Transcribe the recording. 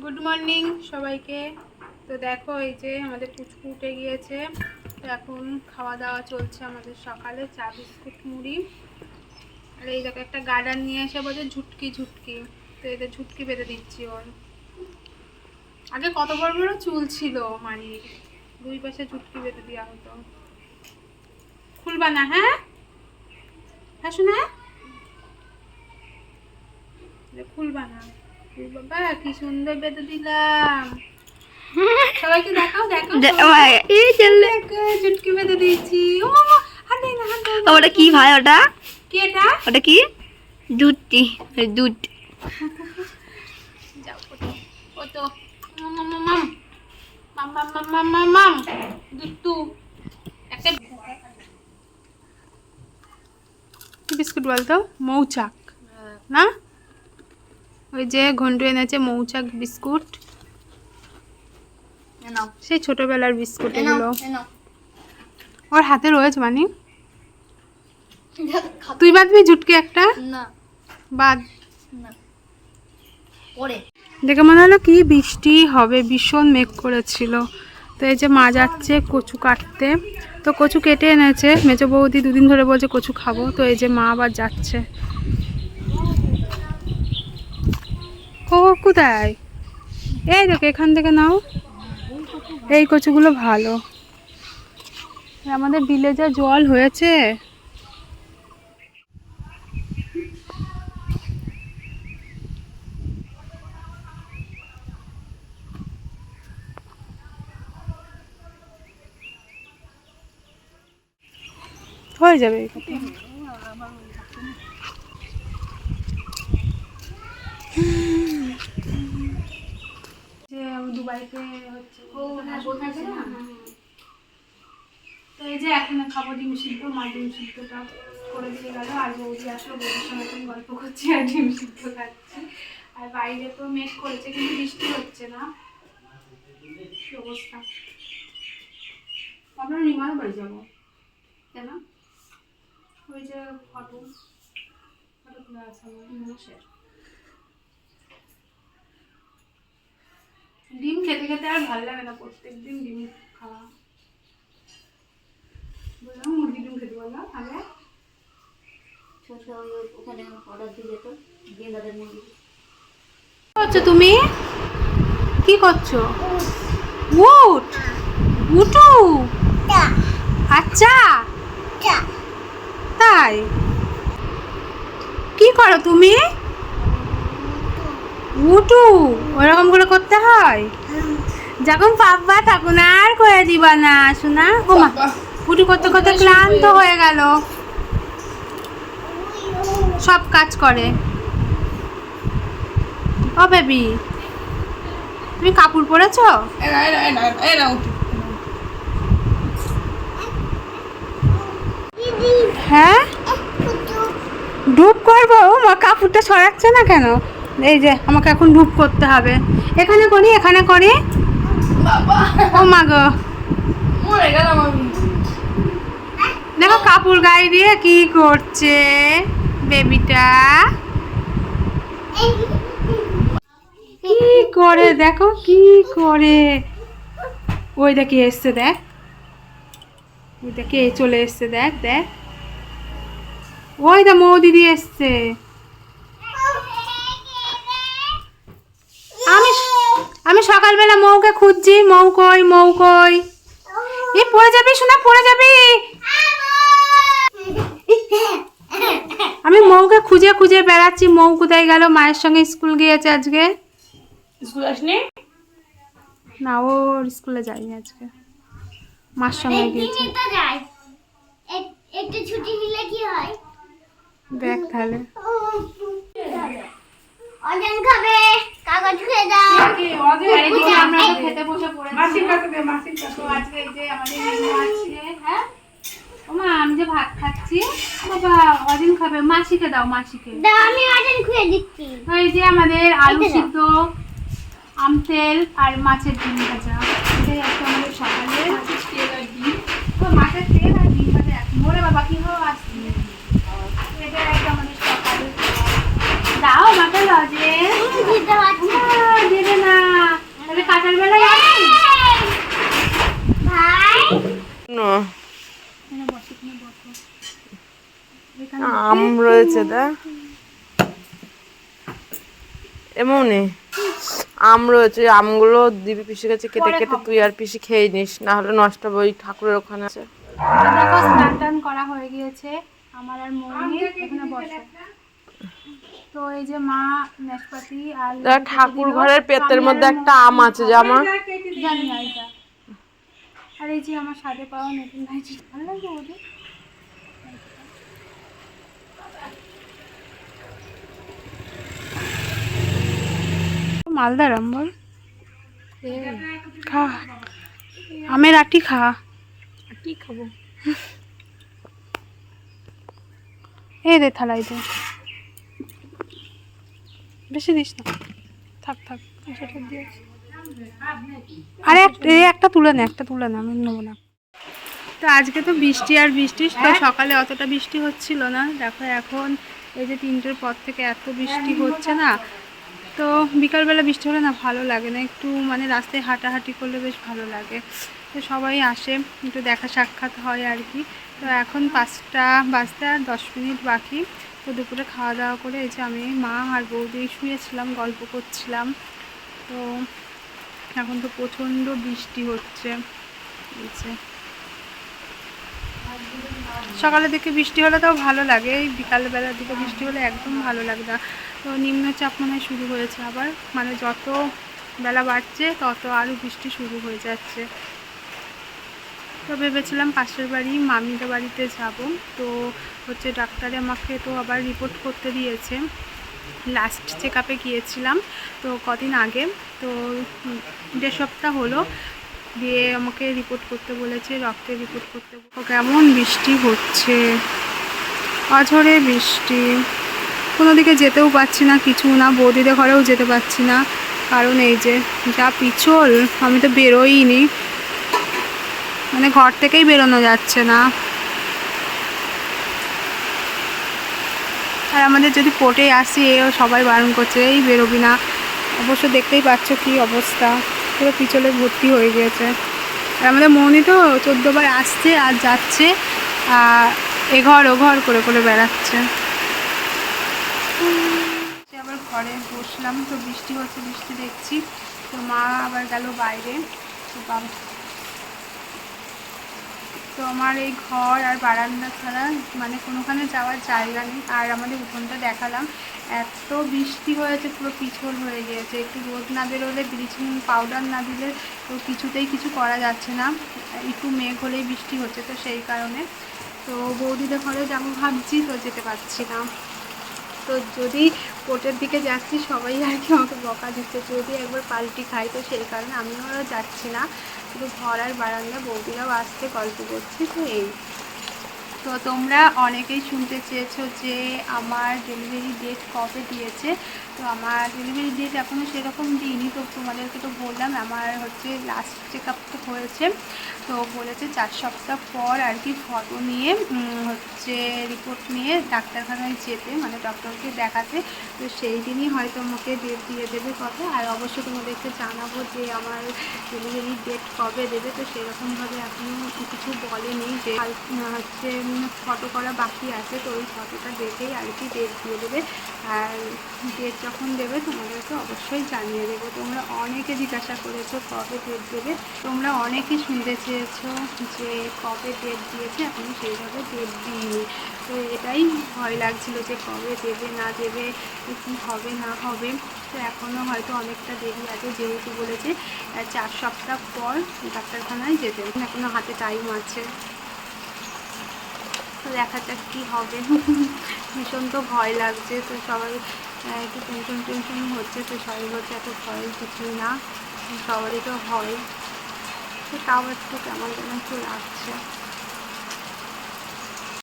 Good morning সবাইকে। তো দেখো, এই যে আমাদের পুচকু উঠে গিয়েছে। তো এখন খাওয়া দাওয়া চলছে আমাদের সকালে, চা, বিস্কুট, মুড়ি। আর এই দেখো, একটা গার্ডার নিয়ে এসে বলছে, ঝুটকি ঝুটকি। তো এদের ঝুটকি বেঁধে দিচ্ছি ওর। আগে কত বড় বড় চুল ছিল মারির দুই পাশে ঝুটকি বেঁধে দেওয়া হতো। খুলবা না হ্যাঁ? হ্যাঁ শোনা? খুলবা না। বাবা কি সুন্দর বেঁধে দিলাম। সবাইকে দেখাও দেখাও এই চললে দেখো, চুটকি বেঁধে দিয়েছি। ও মামা হাত দেয় না হাত দেয় ওটা কি ভাই ওটা? কি এটা? ওটা কি? দুধটি দুধ। যাও কত কত মাম মাম মাম মাম মাম মাম মাম মাম। মাম একটা বিস্কুট বলতো? মৌচাক। না? ওই যে ঘন্টু এনেছে মৌচাক বিস্কুট। সেই ছোটবেলার বিস্কুট এগুলো। ওর হাতে রয়েছে মানে তুই বাঁধবি জুটকে একটা? বাদ দেখে মনে হলো কি বৃষ্টি হবে ভীষণ মেঘ করেছিল। তো এই যে মা যাচ্ছে কচু কাটতে। তো কচু কেটে এনেছে। মেজো বৌদি দুদিন ধরে বলছে কচু খাব। তো এই যে মা আবার যাচ্ছে। ও কোথায়? এই দেখো, এখান থেকে নাও। এই কচুগুলো ভালো। আমাদের বিলে যা জল হয়েছে। হয়ে যাবে। এই কথা। যে দুবাইতে হচ্ছে তো এই যে এখন খাব ডিম সিদ্ধ মা ডিম সিদ্ধটা করে দিয়ে গেল আর বৌদি আসলো বৌদির সঙ্গে এখন গল্প করছি আর ডিম সিদ্ধ খাচ্ছি। আর বাইরে তো মেঘ করেছে কিন্তু বৃষ্টি হচ্ছে না। কি অবস্থা? আমরা নিমার বাড়ি যাব কেন ওই যে ফটো ফটো তুলে আছে আমার ডিম খেতে খেতে আর ভালো লাগে না প্রত্যেক দিন ডিম খাওয়া। বললাম মুরগি ডিম খেতে বললাম আগে ওখানে অর্ডার দিয়ে যেত গেন্দাদের মুরগি। করছ তুমি? কি করছ? উট? উটু? আচ্ছা তাই? কি করো তুমি? উটু ওরকম করে করতে হয়? যখন পাব্বা তখন আর করে দিবা না শোনা ওমা উটু করতে করতে ক্লান্ত হয়ে গেল। সব কাজ করে। ও বেবি তুমি কাপড় পরেছো? হ্যাঁ? ডুব করব? ও মা কাপড়টা সরাচ্ছে না কেন? এই যে আমাকে এখন ডুব করতে হবে। এখানে করি এখানে করি। ও মা গো। দেখো কাপড় গায়ে দিয়ে কি করছে বেবিটা। কি করে দেখো কি করে। ওই দেখি এসছে দেখ। ওই দেখি চলে এসছে দেখ দেখ। ওই দা মৌ দিদি এসছে আমি আমি সকালবেলা মৌকে খুঁজছি। মৌ কই মৌ কই? এই পড়ে যাবি শোনা পড়ে যাবি। আমি মৌকে খুঁজে খুঁজে বেড়াচ্ছি। মৌ কোথায় গেল? মায়ের সঙ্গে স্কুল গিয়েছে আজকে। স্কুল আসনি? না ওর স্কুলে যায়নি আজকে। মার সঙ্গে গিয়েছে। একটু ছুটি নিলে কি হয়? দেখ তাহলে। অজন খাবে কাগজ খেয়ে দাও আর এদিকে আমরা তো খেতে বসে পড়েছি। তো আজকে এই যে আমাদের মেনু আছে হ্যাঁ? ওমা আমি যে ভাত খাচ্ছি বাবা খাবে। মাসিকে দাও মাসিকে। দাও আমি অজন খুঁয়ে দিচ্ছি। এই যে আমাদের আলু সিদ্ধ আম তেল আর মাছের ডিম ভাজা এটাই আজকে আমাদের সকালে তো মাছের তেল আর ডিম ভাজা এক মোরে বাবা কি হলো আসছি এটাই আজকে আমাদের সকালে দাও আমাকে লজে দিতে পারছি দেবে না আম রয়েছে দা এমনই আম রয়েছে আমগুলো দিবি পিসি কাছে কেটে কেটে তুই আর পিসি খেয়ে নিস না হলে নষ্ট হবে ওই ঠাকুরের ওখানে আছে। তো দেখো স্নান টান করা হয়ে গিয়েছে। আমার আর মৌমির এখানে বসে। তো এই যে মা নাশপাতি আর দেখ ঠাকুর ঘরের পেতের মধ্যে একটা আম আছে যে আমার জানি না এটা। আর এই যে আমার সাথে পাওয়া নতুন ভাইজি ভালো লাগছে ওদের? মালদার আম বল খা। আমের আটি খা। খাব? এই দে থালাই দে। বেশি দিস না। থাক থাক। সেটা দিয়েছি আরে একটা তুলে নে একটা তুলে নে আমি নেব না। তো আজকে তো বৃষ্টি আর বৃষ্টি তো সকালে অতটা বৃষ্টি হচ্ছিল না। দেখো এখন এই যে তিনটের পর থেকে এত বৃষ্টি হচ্ছে না। তো বিকালবেলা বৃষ্টি হলে না ভালো লাগে না। একটু মানে রাস্তায় হাঁটাহাঁটি করলে বেশ ভালো লাগে। তো সবাই আসে, একটু দেখা সাক্ষাৎ হয় আর কি। তো এখন পাঁচটা বাজতে আর দশ মিনিট বাকি। তো দুপুরে খাওয়া দাওয়া করে এই যে আমি, মা আর বৌদি শুয়েছিলাম, গল্প করছিলাম। তো এখন তো প্রচণ্ড বৃষ্টি হচ্ছে। এই যে সকালের দিকে বৃষ্টি হলে তাও ভালো লাগে, এই বিকালবেলার দিকে বৃষ্টি হলে একদম ভালো লাগে না। তো নিম্নচাপ মনে শুরু হয়েছে আবার মানে যত বেলা বাড়ছে তত আরও বৃষ্টি শুরু হয়ে যাচ্ছে। তো ভেবেছিলাম পাশের বাড়ি মামিদের বাড়িতে যাব, তো হচ্ছে ডাক্তারে আমাকে তো আবার রিপোর্ট করতে দিয়েছে। লাস্ট চেক আপে গিয়েছিলাম, তো কদিন আগে, তো দেড় সপ্তাহ হলো দিয়ে আমাকে রিপোর্ট করতে বলেছে রক্তের রিপোর্ট করতে কেমন বৃষ্টি হচ্ছে? অঝরে বৃষ্টি। কোনো দিকে যেতেও পারছি না, কিছু না, বৌদিদের ঘরেও যেতে পারছি না। কারণ এই যে, যা পিছল, আমি তো বেরোইনি। মানে ঘর থেকেই বেরোনো যাচ্ছে না। আর আমাদের যদি কোর্টে আসি, এও সবাই বারণ করছে, এই বেরোবি না। অবশ্য দেখতেই পাচ্ছ কি অবস্থা। পুরো পিছলে ভর্তি হয়ে গিয়েছে। আর আমাদের মৌনি তো চোদ্দোবার আসছে আর যাচ্ছে, আর এঘর ওঘর করে করে বেড়াচ্ছে। আবার ঘরে বসলাম, তো বৃষ্টি হচ্ছে, বৃষ্টি দেখছি। তো মা আবার গেল বাইরে, তো বাবা আমার এই ঘর আর বারান্দা ছাড়া মানে কোনোখানে যাওয়ার জায়গা নেই। আর আমাদের উঠোনটা দেখালাম। এত বৃষ্টি হয়েছে, পুরো পিছল হয়ে গিয়েছে। একটু রোদ না বেরোলে, ব্লিচিং পাউডার না দিলে তো কিছুতেই কিছু করা যাচ্ছে না। একটু মেঘ হলেই বৃষ্টি হচ্ছে তো সেই কারণে। তো বৌদিদের ঘরে যেমন ভাবছি তো যেতে পারছি না। তো যদি কোর্টের দিকে যাচ্ছি, সবাই আর কি আমাকে বকা দিচ্ছে। যদি একবার পাল্টি খাই, তো সেই কারণে আমিও যাচ্ছি না। শুধু ঘর আর বারান্দা বৌদিরাও আসতে গল্প করছি, তো এই। তো তোমরা অনেকেই শুনতে চেয়েছো যে আমার ডেলিভারি ডেট কবে দিয়েছে। তো আমার ডেলিভারি ডেট এখনও সেরকম দিইনি, তো তোমাদেরকে তো বললাম, আমার হচ্ছে লাস্ট চেক তো হয়েছে। তো বলেছে চার সপ্তাহ পর আর কি ফটো নিয়ে হচ্ছে রিপোর্ট নিয়ে ডাক্তারখানায় যেতে মানে ডক্টরকে দেখাতে। তো সেই দিনই হয়তো আমাকে ডেট দিয়ে দেবে কবে আর অবশ্যই তোমাদেরকে জানাব যে আমার ডেলিভারি ডেট কবে দেবে। তো সেরকমভাবে এখনও কিছু বলেনি যে হচ্ছে ফটো করা বাকি আছে, তো ওই ফটোটা দেখেই আর কি ডেট দিয়ে দেবে। আর ডেট যখন দেবে, তোমাদেরকে অবশ্যই জানিয়ে দেবো। তোমরা অনেকে জিজ্ঞাসা করেছ কবে ডেট দেবে। তোমরা অনেকে শুনতে চেয়েছো যে কবে ডেট দিয়েছে এখনও সেইভাবে ডেট দিইনি। তো এটাই ভয় লাগছিল যে কবে দেবে, না দেবে, কী হবে, না হবে। তো এখনও হয়তো অনেকটা দেরি আছে, যেহেতু বলেছে চার সপ্তাহ পর ডাক্তারখানায় যেতে। এখনও হাতে টাইম আছে। তো দেখা যাক কী হবে। ভীষণ তো ভয় লাগছে, তো সবাই একটু টেনশন টেনশন হচ্ছে, তো সবাই বলছে এত ভয়, কিছুই না, সবারই তো ভয়। তো তাও একটু কেমন যেন একটু লাগছে।